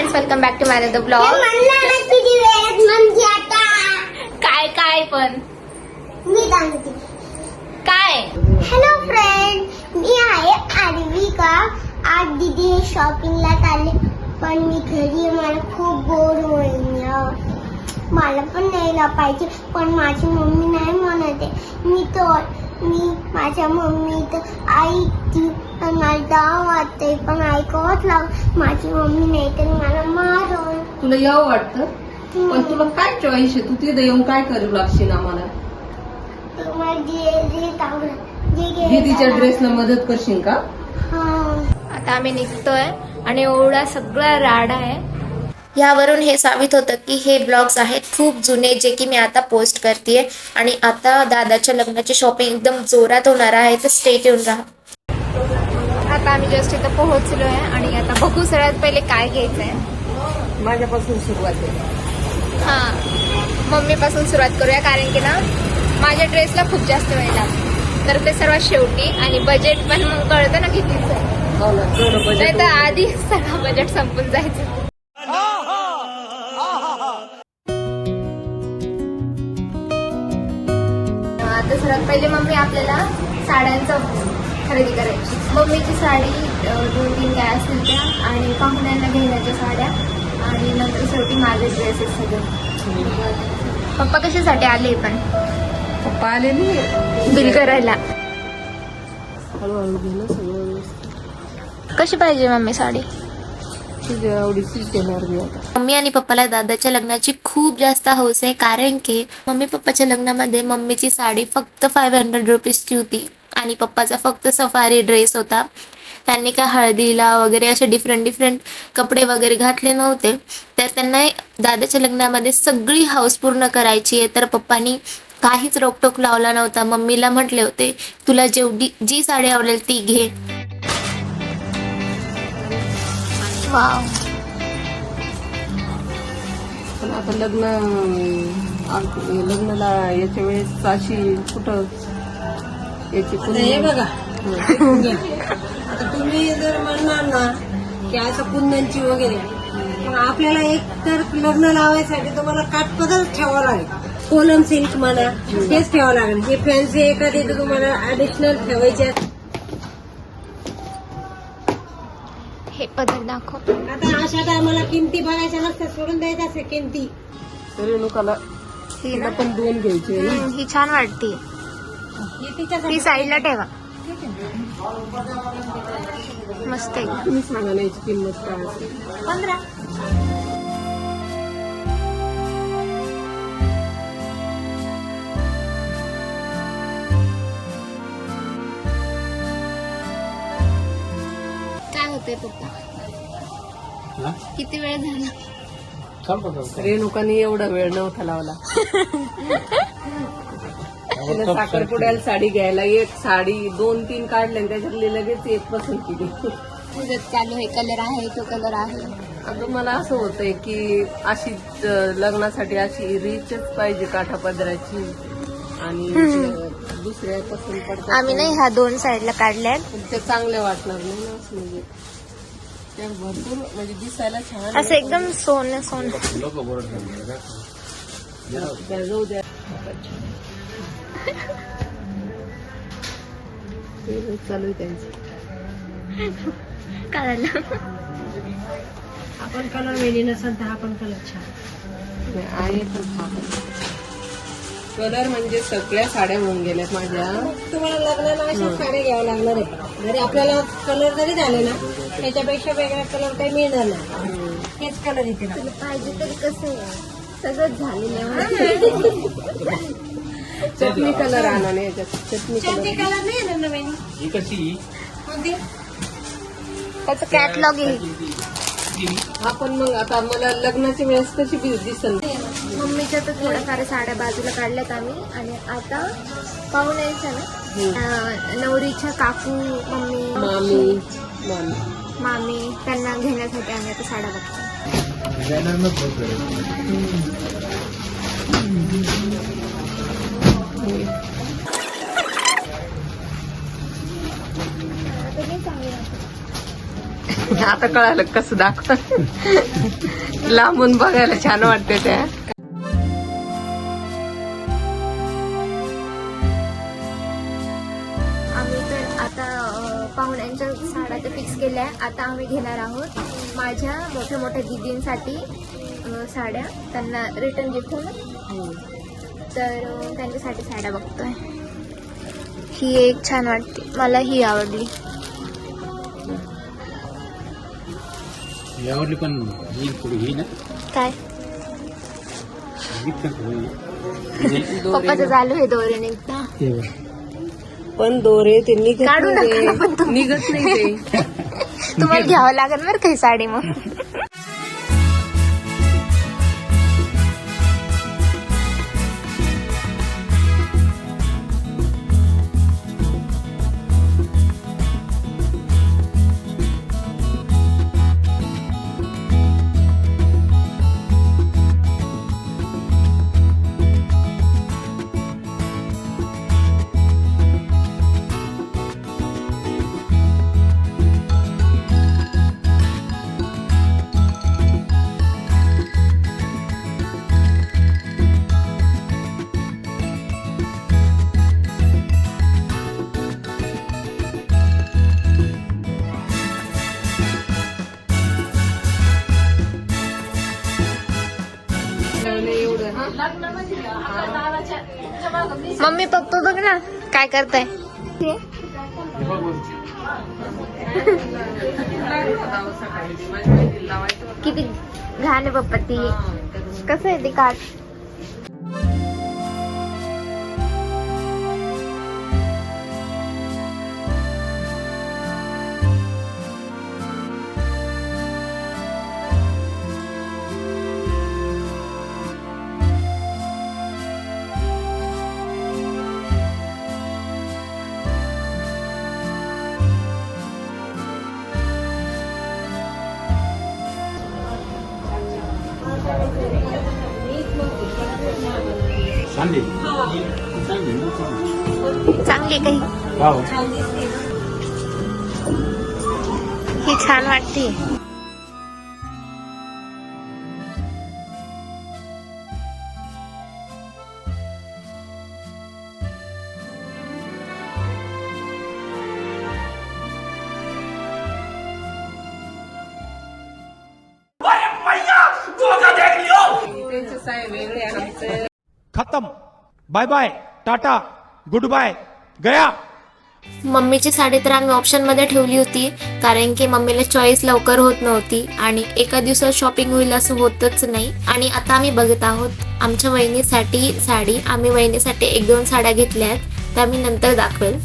Friends welcome back to my the blog काय काय पण. मी सांगते. काय? हॅलो फ्रेंड मी आहे आरविका. आज दीदी शॉपिंगला चालले. पण मी घरी मला खूप बोर होईल मला पण न्यायला पाहिजे. पण माझी मम्मी नाही म्हणत. आहे मी तर मी माझ्या मम्मी तर ऐकती पण मला जावं वाटतंय पण ऐकावंच लाग माझी मम्मी नाही तर मला मारून. तुला यावं वाटतं? पण तुला काय चॉईस आहे? तू तिथे येऊन काय करू लागशील आम्हाला? तुम्हाला जे जे आवडत जे घ्यायचं दीदीच्या आवडत. ड्रेसला मदत करशील का? हा. आता आम्ही निघतोय आणि एवढा सगळा राडा आहे. यावरून हे साबित होतं की हे ब्लॉग्स आहेत खूप जुने जे की मी आता पोस्ट करते आणि आता दादाच्या लग्नाची शॉपिंग एकदम जोरात होणार आहे तर स्टेट येऊन राहा. आता आम्ही जस्ट इथं पोहोचलो आहे आणि आता बघू सगळ्यात पहिले काय घ्यायचं आहे माझ्यापासून सुरुवात आहे हा. मम्मीपासून सुरुवात करूया कारण की ना माझ्या ड्रेसला खूप जास्त वेळ लागतो. तर ते सर्वात शेवटी आणि बजेट पण मग कळतं ना कितीच. हो नाही तर आधी सगळं बजेट संपून जायचं. सर्वात पहिले मम्मी आपल्याला साड्यांचं खरेदी करायची. मम्मीची साडी दोन तीन काय असतील त्या आणि पाहुण्यांना घेण्याच्या साड्या आणि नंतर शेवटी माझे ड्रेसेस सगळे. पप्पा कशासाठी आले पण? पप्पा आले नाही. बिल करायला. कशी पाहिजे मम्मी साडी? तुझ्या आवडीचीच घेणार मी आता मम्मी आणि पप्पाला दादाच्या लग्नाची खूप जास्त हौस आहे कारण की मम्मी पप्पाच्या लग्नामध्ये मम्मीची साडी फक्त फाईव्ह हंड्रेड रुपीजची होती आणि पप्पाचा फक्त सफारी ड्रेस होता. त्यांनी काय हळदीला वगैरे असे डिफरंट डिफरंट कपडे वगैरे घातले नव्हते. तर त्यांना दादाच्या लग्नामध्ये सगळी हौस पूर्ण करायची आहे. तर पप्पानी काहीच रोकटोक लावला नव्हता. मम्मीला म्हटले होते तुला जेवढी जी साडी आवडेल ती घे. वाव. पण आता लग्न लग्नाला याच्या वेळेस अशी कुठं? याची हे बघा. हं. आता तुम्ही जर म्हणणार ना की असं कुंदनची वगैरे मग आपल्याला एक तर लग्न लावायसाठी तुम्हाला काटपदर ठेवावं लागेल. कोलम सिल्क म्हणा तेच ठेवावं लागेल. हे फॅन्सी एखादी तुम्हाला ऍडिशनल ठेवायचे हे पदर दाखव. आता अशा टायमाला किमती बघायच्या नसतात सोडून द्यायच्या असते किमती. रेणुकाला ही तिला ना पण दोन घ्यायचे. हम्म, ही छान वाटते. हे तिच्यासाठी ती साईडला ठेवा. मस्त आहे. तुम्ही सांगा ना याची किंमत काय असेल. पंधरा. होतंय पप्पा किती वेळ झाला? रेणुकाने एवढा वेळ नव्हता लावला. तिला साखरपुड्याला साडी घ्यायला एक साडी दोन तीन काढले त्याच्यातली लगेच एक पसंत केली. चालू हे कलर आहे तो कलर आहे. अगं मला असं होतंय की अशी लग्नासाठी अशी रिचच पाहिजे काठा पदराची आणि दुसऱ्या पसंत पडतात आम्ही नाही ह्या दोन साईडला काढल्यात. पण ते चांगल्या वाटणार नाही ना म्हणजे. भरपूर म्हणजे दिसायला छान असं एकदम सोनं सोनं. जाऊ द्या चालू आहे त्यांचं काढायला आपण कलर वेली नसेल तर हा पण कलर छान. आहे कलर म्हणजे सगळ्या साड्या होऊन गेल्यात माझ्या. तुम्हाला लग्नाला अशा साड्या घ्याव्या लागणार आहे जरी आपल्याला कलर जरी झाले ना त्याच्यापेक्षा वेगळा कलर काही मिळणार नाही. हेच कलर इथे. पाहिजे तरी कसं सगळं झालेलं आहे. चटणी कलर आणा नाही याच्यात चटणी कोणते कलर कलर नाही येणार नवीन. कोणते? त्याचं कॅटलॉग आहे. आपण मग आता मला लग्नाच्या वेळेस कशी बी दिसल मम्मीच्या तर थोड्याफार साड्या बाजूला काढल्यात आम्ही. आणि आता पाहून यायचं ना. नवरीच्या काकू मम्मी मामी मामी. त्यांना घेण्यासाठी आम्ही आता साड्या बघतो आता कळालं कसं दाखव लांबून बघायला छान वाटते त्या. आता आम्ही घेणार आहोत माझ्या मोठ्या मोठ्या दिदींसाठी साड्या. त्यांना रिटर्न गिफ्ट होणार तर त्यांच्यासाठी साड्या बघतोय. ही एक छान वाटते. मला ही आवडली. ही आवडली पण ही ही ना? काय? ही. पप्पाचं चालू आहे दोरे निघता. पण दोरे ते निघत. निघत नाही ते. तुम्हाला घ्यावं लागेल बरं काही साडी मग. मम्मी पप्पा बघ ना काय करताय. किती घाण आहे पप्पा ती. कसं आहे ते काठ? चांगली काही. वाव ही छान वाटते. Bye bye tata good bye गया. मम्मीची साडी तर आम्ही ऑप्शनमध्ये ठेवली होती कारण की मम्मीला चॉईस लवकर होत नव्हती आणि एका दिवसात शॉपिंग होईल असं होतच नाही. आणि आता आम्ही बघत आहोत आमच्या वहिनीसाठी साडी आम्ही वहिनीसाठी एक दोन साड्या घेतल्या आहेत त्या मी नंतर दाखवेल.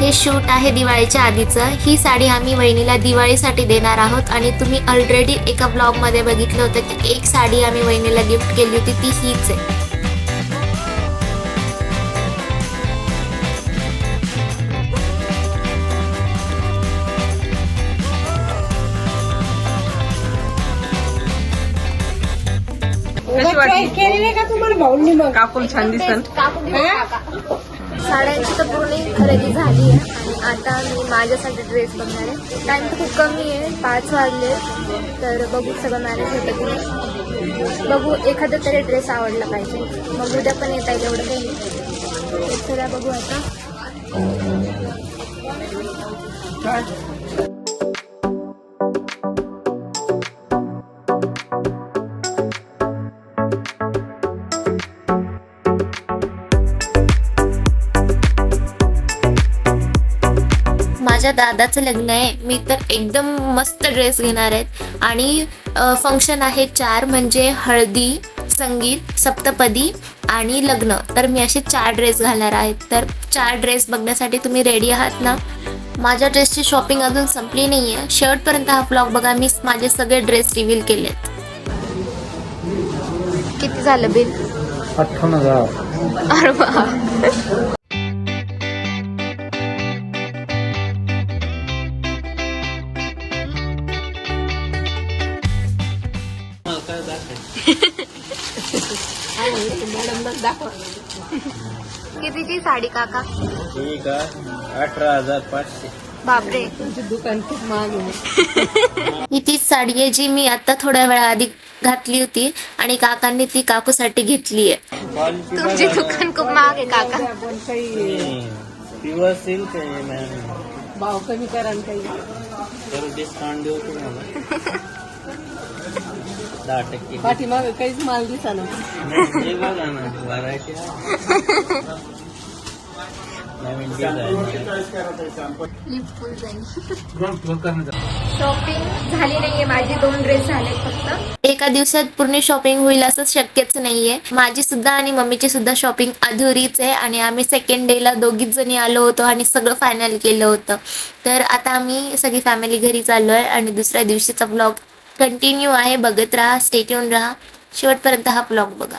हे शूट आहे दिवाळीच्या आधीचं. ही साडी आम्ही वहिनीला दिवाळीसाठी देणार आहोत आणि तुम्ही ऑलरेडी एका ब्लॉगमध्ये बघितलं होतं की एक साडी आम्ही वहिनीला गिफ्ट केली होती ती हीच आहे. कशी वाटली? केली नाही का तुम्हाला भाऊंनी मग? कापून छान दिसन. साड्यांची तर पूर्ण खरेदी झाली आहे. आणि आता मी माझ्यासाठी ड्रेस बघणार आहे. टाइम तर खूप कमी आहे. पाच वाजले तर बघू सगळं मॅनेज होतं की नाही. बघू एखादा तरी ड्रेस आवडला पाहिजे. मग उद्या पण येता येईल एवढं काही सगळ्या बघू आता. माझ्या दादाचं लग्न आहे मी तर एकदम मस्त ड्रेस घेणार आहेत आणि फंक्शन आहे चार म्हणजे हळदी संगीत सप्तपदी आणि लग्न. तर मी असे चार ड्रेस घालणार आहेत तर चार ड्रेस बघण्यासाठी तुम्ही रेडी आहात ना? माझ्या ड्रेसची शॉपिंग अजून संपली नाही आहे शर्टपर्यंत हा ब्लॉग बघा. मी माझे सगळे ड्रेस रिव्हील केलेत. किती झालं बिल? अठ्ठावन्न हजार. अरे कितीची साडी काका? ठीक आहे अठरा हजार पाचशे बापरे. तुमचे दुकान खूप महाग आहे ही तीच साडी आहे जी मी आता थोड्या वेळा आधी घातली होती आणि काकांनी ती काकूसाठी घेतली आहे. तुमचे दुकान खूप महाग आहे काका. काही प्युअर सिल्क आहे मॅम. भाव कमी करा काही तर डिस्काउंट देऊ तुम्हाला दहा टक्के. पाठीमाग काहीच माल दिसा ना. हे बघा ना व्हरायटी नवीन डिझाईन शॉपिंग झाली नाहीये माझी दोन ड्रेस झाले फक्त. एका दिवसात पूर्ण शॉपिंग होईल असं शक्यच नाहीये. माझी सुद्धा आणि मम्मीची सुद्धा शॉपिंग अधुरीच आहे आणि आम्ही सेकंड डेला दोघीच जणी आलो होतो आणि सगळं फायनल केलं होतं. तर आता आम्ही सगळी फॅमिली घरी चाललो आहे आणि दुसऱ्या दिवशीचा ब्लॉग कंटिन्यू आहे बघत राहा स्टेट येऊन राहा. शेवटपर्यंत हा ब्लॉग बघा.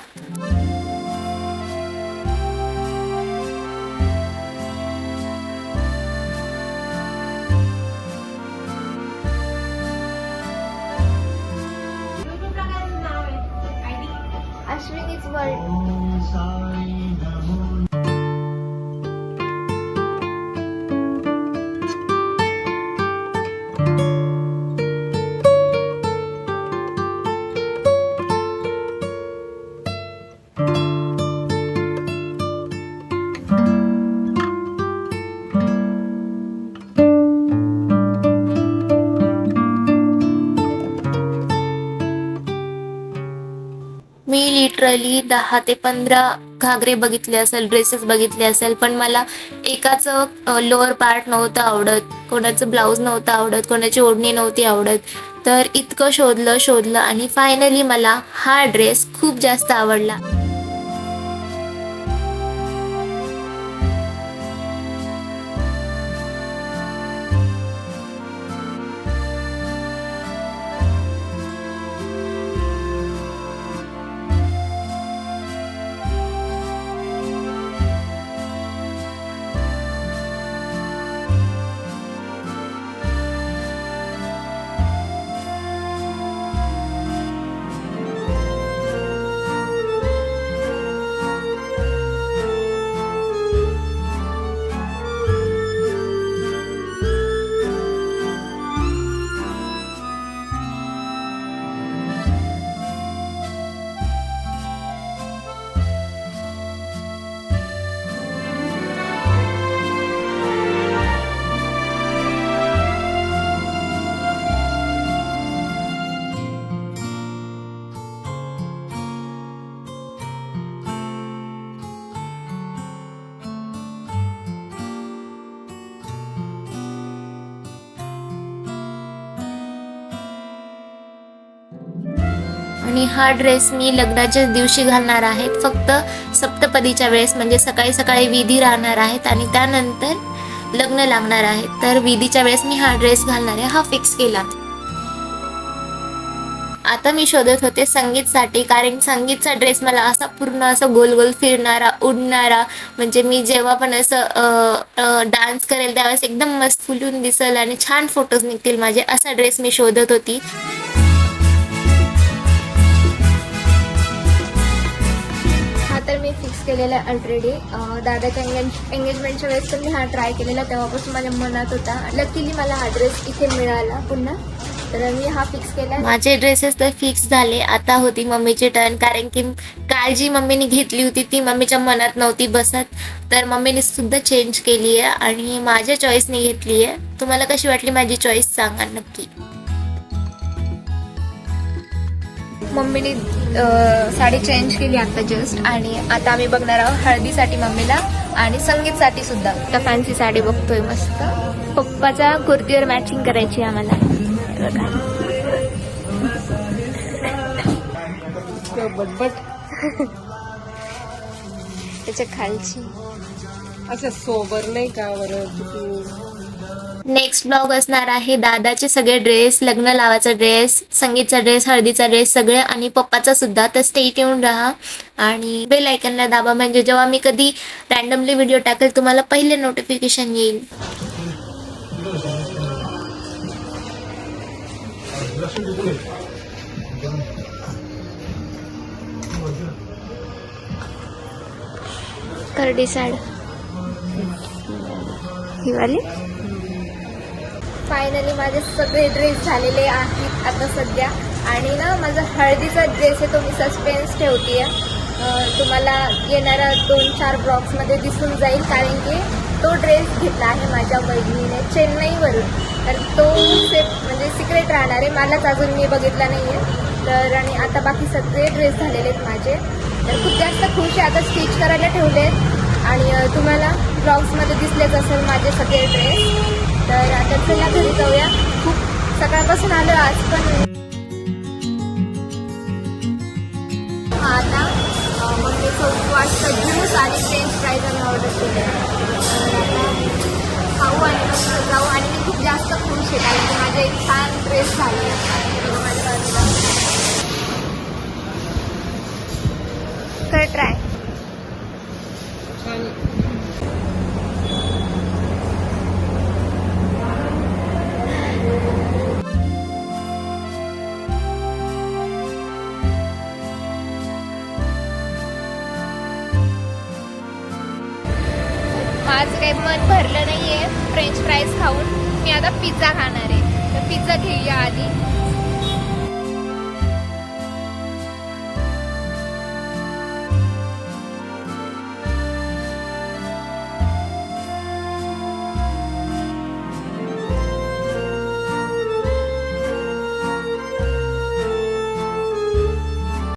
लिटरली दहा ते पंधरा घागरे बघितले असेल ड्रेसेस बघितले असेल पण मला एकाचं लोअर पार्ट नव्हतं आवडत. कोणाचं ब्लाऊज नव्हतं आवडत कोणाची ओढणी नव्हती आवडत. तर इतकं शोधलं शोधलं आणि फायनली मला हा ड्रेस खूप जास्त आवडला. आणि हा ड्रेस मी लग्नाच्या दिवशी घालणार आहे फक्त सप्तपदीच्या वेळेस म्हणजे सकाळी सकाळी विधी राहणार आहेत आणि त्यानंतर लग्न लागणार आहे. तर विधीच्या वेळेस मी हा ड्रेस घालणार आहे. हा फिक्स केला. आता मी शोधत होते संगीतसाठी कारण संगीतचा ड्रेस मला असा पूर्ण असं गोल गोल फिरणारा उडणारा म्हणजे मी जेव्हा पण असं डान्स करेल त्यावेळेस एकदम मस्त फुलून दिसल आणि छान फोटोज निघतील माझे असा ड्रेस मी शोधत होती. फिक्स केलेला आहे ऑलरेडी दादाच्या एंगेज एंगेजमेंटच्या वेळेस पण मी हा ट्राय केलेला तेव्हापासून माझ्या मनात होता. लकीली मला हा ड्रेस इथे मिळाला पुन्हा. तर मी हा फिक्स केला. माझे ड्रेसेस तर फिक्स झाले. आता होती मम्मीची टर्न कारण की काल जी मम्मीने घेतली होती. ती मम्मीच्या मनात नव्हती बसत. तर मम्मीने सुद्धा चेंज केली आहे आणि माझ्या चॉईसने घेतली आहे. तुम्हाला कशी वाटली माझी चॉईस सांगा नक्की. मम्मीने साडी चेंज केली आता जस्ट आणि आता आम्ही बघणार आहोत हळदीसाठी मम्मीला आणि संगीतसाठी सुद्धा. आता फॅन्सी साडी बघतोय मस्त. पप्पाच्या कुर्तीवर मॅचिंग करायची आहे आम्हाला. बटबट. त्याच्या खालची. असं सोबर नाही का? बरं नेक्स्ट ब्लॉग असणार आहे दादाचे सगळे ड्रेस लग्न लावाचा ड्रेस संगीतचा ड्रेस हळदीचा ड्रेस सगळे आणि पप्पाचा सुद्धा. तर स्टेट येऊन राहा. आणि बेल आयकनला दाबा. म्हणजे जेव्हा मी कधी रॅन्डमली व्हिडिओ टाकेल तुम्हाला पहिले नोटिफिकेशन येईल. कर साड. ही वाली. फायनली माझे सगळे ड्रेस झालेले आहेत आता सध्या. आणि ना माझा हळदीचा ड्रेस आहे तो मी सस्पेन्स ठेवते तुम्हाला येणाऱ्या दोन चार ब्लॉक्समध्ये दिसून जाईल कारण की तो ड्रेस घेतला आहे माझ्या बहिणीने चेन्नईवरून. तर तो सेफ म्हणजे सिक्रेट राहणार आहे मलाच अजून मी बघितला नाही आहे तर आणि आता बाकी सगळे ड्रेस झालेले आहेत माझे. तर खूप जास्त खुश आहे आता स्टिच करायला ठेवले आहेत आणि तुम्हाला ब्लॉग्समध्ये दिसलेच असेल माझे सगळे ड्रेस तर आता चला घरी जाऊया. खूप सकाळपासून आलो आज पण आता अ, उपवास ज्यूस आणि फ्रेंच फ्राईज आम्ही ऑर्डर केले खाऊ आणि जाऊ. आणि मी खूप जास्त खुश आहे कारण की माझे एक छान ड्रेस झाले माझ्या बाजूला. कर ट्राय काही मन भरलं नाही आहे फ्रेंच फ्राईज खाऊन. मी आता पिझ्झा खाणार आहे. तर पिझ्झा घेऊया आधी.